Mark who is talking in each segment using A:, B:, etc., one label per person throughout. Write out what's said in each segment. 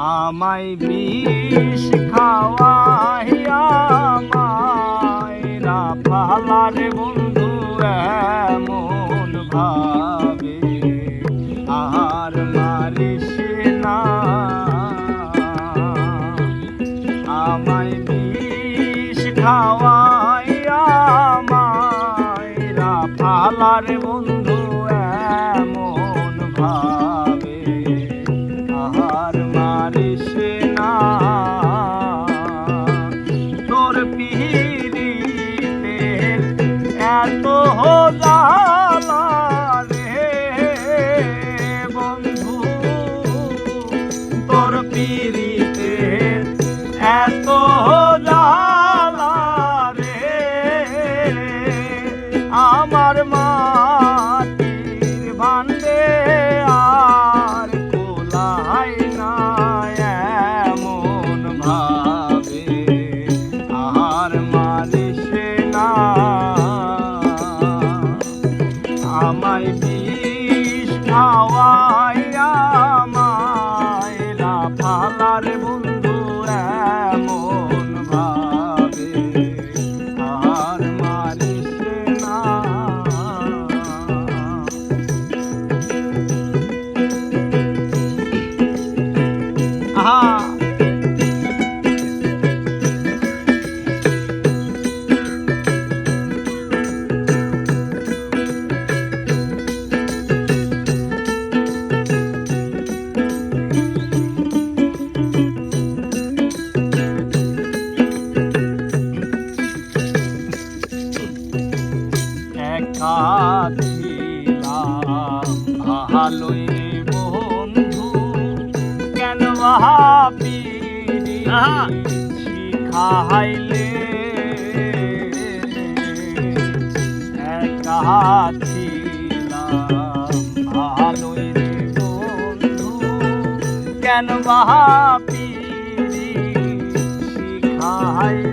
A: আমায় বিষ খাওয়াইয়া মায়রা ফালার বন্ধু এমন ভাবে। আর মারিস না। আমায় বিষ খাওয়াইয়া মায়রা ফালার বন্ধু আমার মা ভালোই বন্ধু। কেন শিখাইলে ছিলাম। ভালোই বন্ধু। কেন মহাপি শিখাইলে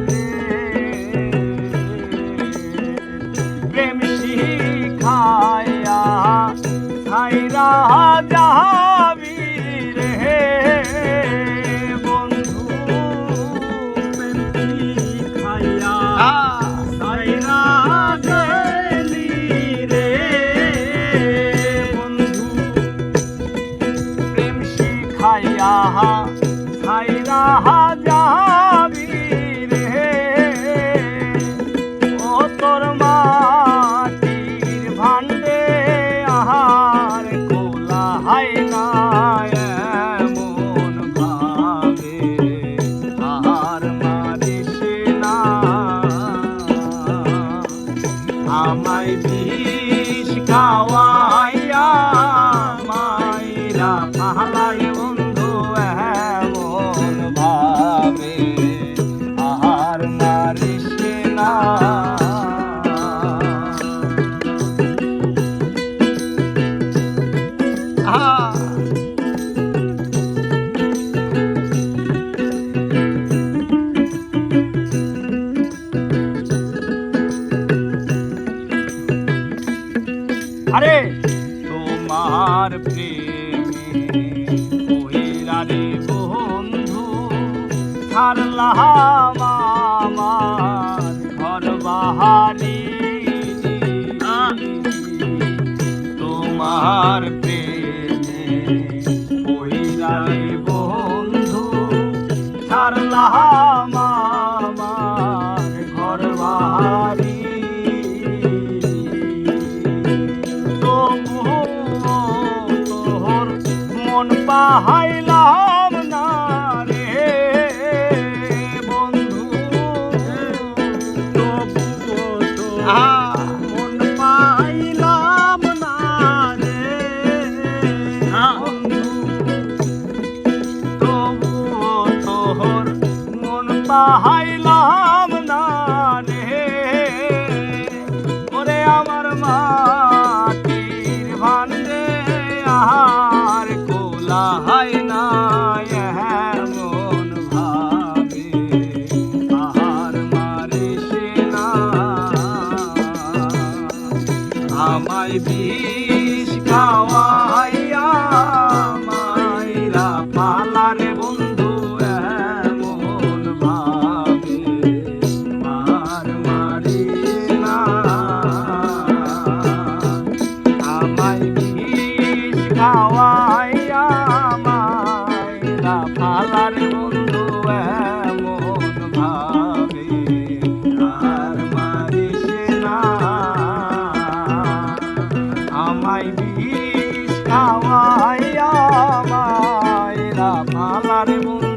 A: আমার ঘর বাহানি তোমার প্রেমে কহিলারে বন্ধু ছাড়লাম আমার ঘর বাহারি তোর মন পাহাড় বিষ খাওয়াইয়া মাইরা ফালার বন্ধু।